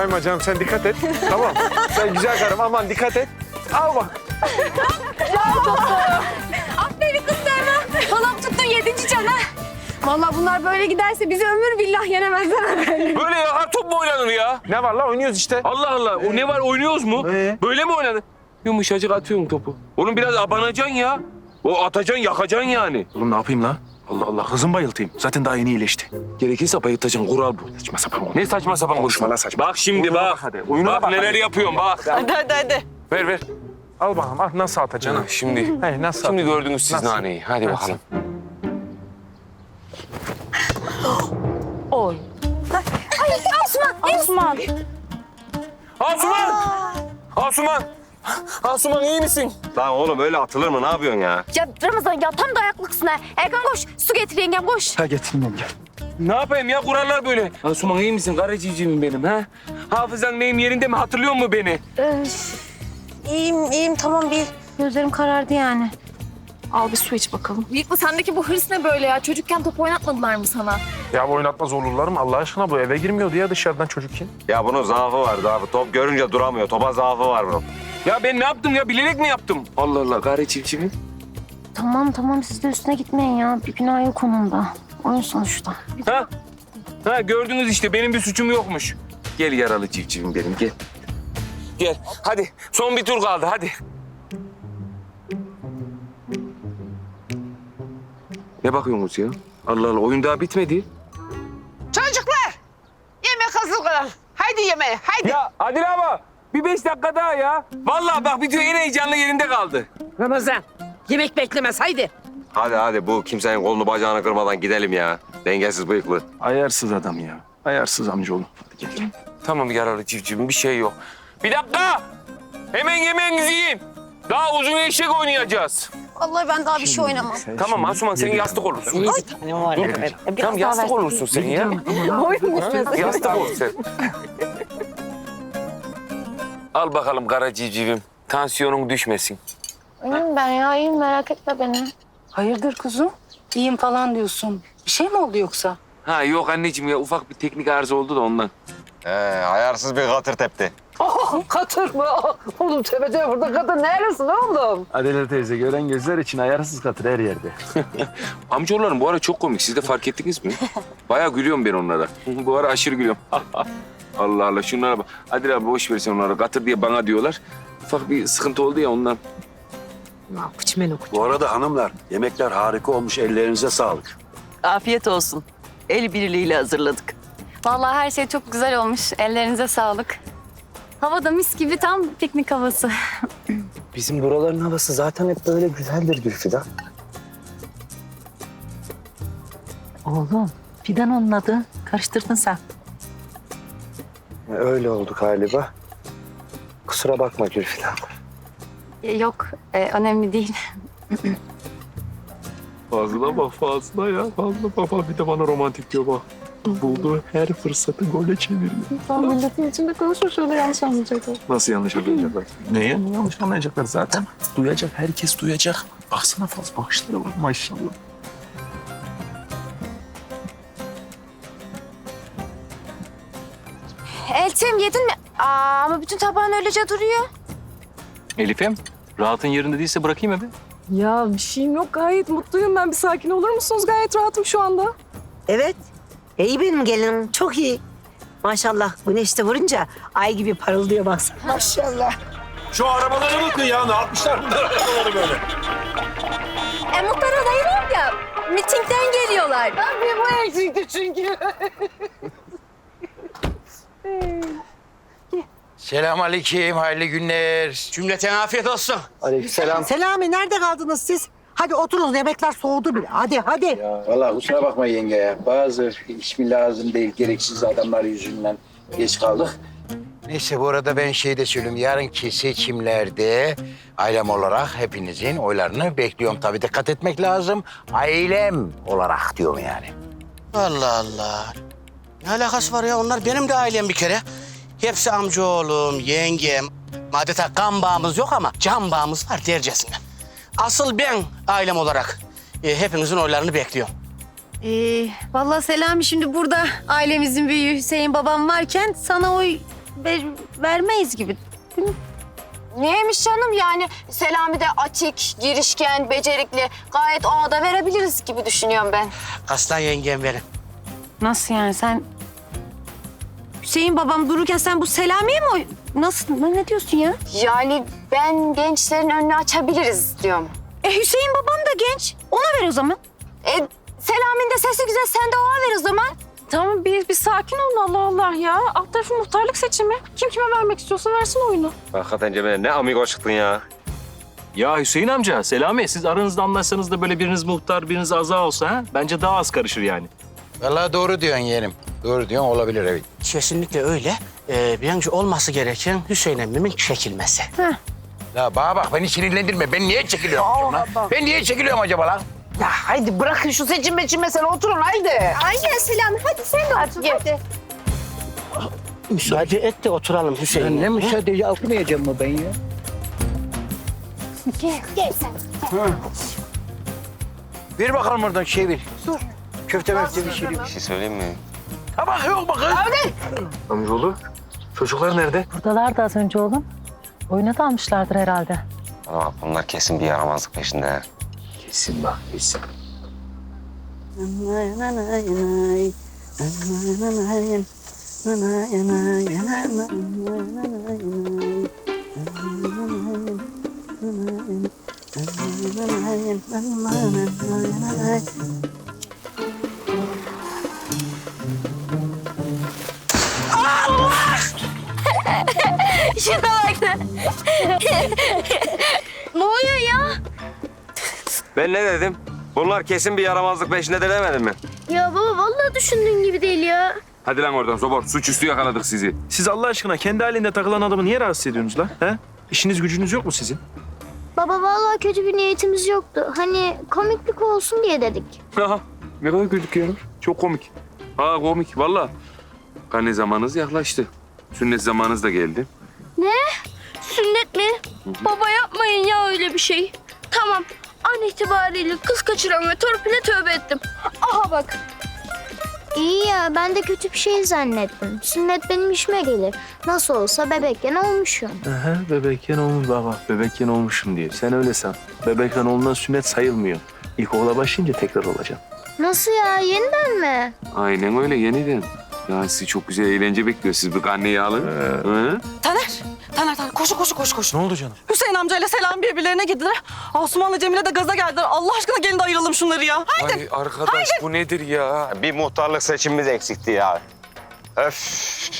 Sayma canım sen dikkat et. tamam. Sen güzel karım aman dikkat et. Al bak. Aferin kız Selma. Halam tuttun yedinci can ha. Vallahi bunlar böyle giderse bizi ömür billah yenemezler ha böyle. Ya top mu oynanır ya? Ne var lan oynuyoruz işte. Allah Allah. O ne var oynuyoruz mu? Ee? Böyle mi oynanır? Yumuşacık atıyorum topu. Oğlum biraz abanacaksın ya. O atacaksın yakacaksın yani. Oğlum ne yapayım lan? Allah Allah hızım bayıltayım. Zaten daha yeni iyileşti. Gerekirse bayıltacaksın kural bu. Saçma sapan oldu. Ne saçma sapan konuşma lan saçma. Bak şimdi Oyununa bak. bak hadi, oyununa bak, bak neler hadi. yapıyorum bak. Hadi hadi hadi. Ver ver. Al bakalım al nasıl atacaksın ha. Şimdi. He, nasıl Şimdi atacaksın? gördünüz siz Nasıl? naneyi. Hadi Nasıl? bakalım. Oy. Osman. Asuman! Asuman! Asuman iyi misin? Lan oğlum öyle atılır mı? Ne yapıyorsun ya? Ya Ramazan ya tam dayaklıksın ha. Erkan koş su getir yengem koş. Ha getireyim yenge. Ne yapayım ya kurallar böyle. Asuman iyi misin? Karaciciğim benim ha? Hafızan neyim yerinde mi? Hatırlıyor mu beni? İyiyim iyiyim tamam bir. Gözlerim karardı yani. Al bir su iç bakalım. Bıyıklı sendeki bu hırs ne böyle ya? Çocukken top oynatmadılar mı sana? Ya bu oynatmaz olurlar mı Allah aşkına bu eve girmiyordu ya dışarıdan çocukken. Ya bunun zaafı var zaafı. Top görünce duramıyor. Topa zaafı var bunun. Ya ben ne yaptım ya? Bilerek mi yaptım? Allah Allah karaciciğim. Tamam tamam siz de üstüne gitmeyin ya. Bir günah yok onun da. Oyun sonuçta. Ha? Ha gördünüz işte benim bir suçum yokmuş. Gel yaralı civcivim benim gel. Gel hadi son bir tur kaldı hadi. Ne bakıyorsunuz ya? Allah Allah oyun daha bitmedi. Çocuklar yemek hazır. Haydi yemeğe haydi. Ya Adil abi bir beş dakika daha ya. Vallahi bak bitiyor en heyecanlı yerinde kaldı. Ramazan yemek beklemez haydi. Hadi hadi bu kimsenin kolunu bacağını kırmadan gidelim ya. Dengesiz bıyıklı. Ayarsız adam ya. Ayarsız amcaoğlu. Hadi gel. Tamam yaralı civcivim bir şey yok. Bir dakika. Hemen yemeğinizi yiyin. Daha uzun eşek oynayacağız. Vallahi ben daha bir şey oynamam. Tamam Asuman sen yastık olursun. Tamam yastık olursun sen ya. yastık ol sen. Al bakalım kara civcivim. Tansiyonun düşmesin. İyiyim ben ya iyiyim merak etme beni. Hayırdır kuzum? İyiyim falan diyorsun. Bir şey mi oldu yoksa? Ha yok anneciğim ya ufak bir teknik arıza oldu da ondan. He, ayarsız bir katır tepti. Katır mı? Oğlum tövbe tövbe burada katır neredesin oğlum? Adile teyze gören gözler için ayarsız katır her yerde. Amcaoğullarım bu ara çok komik. Siz de fark ettiniz mi? Bayağı gülüyorum ben onlara. bu ara aşırı gülüyorum. Allah Allah şunlara bak. Adil abi boş versin onlara. Katır diye bana diyorlar. Ufak bir sıkıntı oldu ya ondan. Bu arada hanımlar yemekler harika olmuş ellerinize sağlık. Afiyet olsun. El birliğiyle hazırladık. Vallahi her şey çok güzel olmuş. Ellerinize sağlık. Hava da mis gibi tam piknik havası. Bizim buraların havası zaten hep böyle güzeldir Gülfidan. Oğlum Fidan onun adı. Karıştırdın sen. Öyle oldu galiba. Kusura bakma Gülfidan. Ee, Yok e, önemli değil. Fazla bak fazla ya. Fazla baba bir de bana romantik diyor bak. Bulduğu her fırsatı gole çeviriyor. Tam milletin içinde konuşur şöyle yanlış anlayacaklar. Nasıl yanlış anlayacaklar? Neyi? Yanlış anlayacaklar zaten. Duyacak, herkes duyacak. Baksana fazla bakışları var maşallah. Eltim yedin mi? Aa, ama bütün tabağın öylece duruyor. Elif'im, rahatın yerinde değilse bırakayım evi. Ya bir şeyim yok. Gayet mutluyum ben. Bir sakin olur musunuz? Gayet rahatım şu anda. Evet. E, iyi benim gelinim. Çok iyi. Maşallah güneşte vurunca ay gibi parıldıyor baksana. Maşallah. Şu arabalara bakın ya ne yapmışlar bunlar arabaları böyle. E muhtar adayı var ya. Mitingden geliyorlar. Selamünaleyküm, hayırlı günler. Cümleten afiyet olsun. Aleykümselam. Selami nerede kaldınız siz? Hadi oturun yemekler soğudu bile. Hadi hadi. Ya valla kusura bakma yenge ya. Bazı ismi lazım değil gereksiz adamlar yüzünden geç kaldık. Neyse bu arada ben şey de söyleyeyim. Yarınki seçimlerde ailem olarak hepinizin oylarını bekliyorum. Tabii dikkat etmek lazım. Ailem olarak diyorum yani. Allah Allah. Ne alakası var ya onlar benim de ailem bir kere. Hepsi amcaoğlum, yengem. Adeta kan bağımız yok ama can bağımız var dercesine. Asıl ben ailem olarak e, hepinizin oylarını bekliyorum. Ee, vallahi Selami şimdi burada ailemizin büyüğü Hüseyin babam varken sana oy ver- vermeyiz gibi. Niyeymiş canım yani Selami de atik, girişken, becerikli. Gayet ona da verebiliriz gibi düşünüyorum ben. Aslan yengem benim. Nasıl yani sen... Hüseyin babam dururken sen bu Selami'ye mi oy... Nasıl? Ne ne diyorsun ya? Yani ben gençlerin önünü açabiliriz diyorum. E Hüseyin babam da genç. Ona ver o zaman. E Selami'nin de sesi güzel. Sen de ona ver o zaman. Tamam bir, bir sakin olun Allah Allah ya. Alt tarafı muhtarlık seçimi. Kim kime vermek istiyorsa versin oyunu. Hakikaten Cemile ne amigo çıktın ya. Ya Hüseyin amca, Selami siz aranızda anlaşsanız da böyle biriniz muhtar, biriniz aza olsa ha? Bence daha az karışır yani. Vallahi doğru diyorsun yeğenim. Doğru diyorsun olabilir evet. Kesinlikle öyle. Ee, bence olması gereken Hüseyin emmimin çekilmesi. La bana bak beni sinirlendirme. Ben niye çekiliyorum lan? Ben niye çekiliyorum acaba lan? Ya haydi bırakın şu seçim meçim mesele oturun haydi. Aynen Selami. Hadi sen de otur. Hadi. Müsaade et de oturalım Hüseyin. Ne müsaade okumayacağım mı ben ya? Gel sen. Ver bakalım oradan şey ver. Dur. Köfte möfte bir şey. Bir şey söyleyeyim mi? Ha bak yok bakın. Amcaoğlu çocuklar nerede? Buradalardı az önce oğlum. Oyuna dalmışlardır herhalde. Bak bunlar kesin bir yaramazlık peşinde. Kesin bak kesin. ne oluyor ya? Ben ne dedim? Bunlar kesin bir yaramazlık peşinde de demedim mi? Ya baba vallahi düşündüğün gibi değil ya. Hadi lan oradan Zobor. Suçüstü yakaladık sizi. Siz Allah aşkına kendi halinde takılan adamı niye rahatsız ediyorsunuz lan? He? İşiniz gücünüz yok mu sizin? Baba vallahi kötü bir niyetimiz yoktu. Hani komiklik olsun diye dedik. Aha, ne kadar gözüküyor. Çok komik. Ha komik valla. Karne zamanınız yaklaştı. Sünnet zamanınız da geldi. Ne? Sünnet mi? Baba yapmayın ya öyle bir şey. Tamam. An itibariyle kız kaçıran ve torpile tövbe ettim. Aha bak. İyi ya ben de kötü bir şey zannettim. Sünnet benim işime gelir. Nasıl olsa bebekken olmuşum. Aha, bebekken olmuş baba. Bebekken olmuşum diye. Sen öyle san. Bebekken olunan sünnet sayılmıyor. İlk oğula başlayınca tekrar olacak. Nasıl ya yeniden mi? Aynen öyle yeniden. Ya sizi çok güzel eğlence bekliyor. Siz bir karneyi alın. Hı? Taner, Taner, Taner koş koş koş koş. Ne oldu canım? Hüseyin amcayla Selami birbirlerine girdiler. Asuman'la Cemile de gaza geldiler. Allah aşkına gelin de ayıralım şunları ya. Haydi. Ay arkadaş bu nedir ya? Bir muhtarlık seçimimiz eksikti ya. Öf.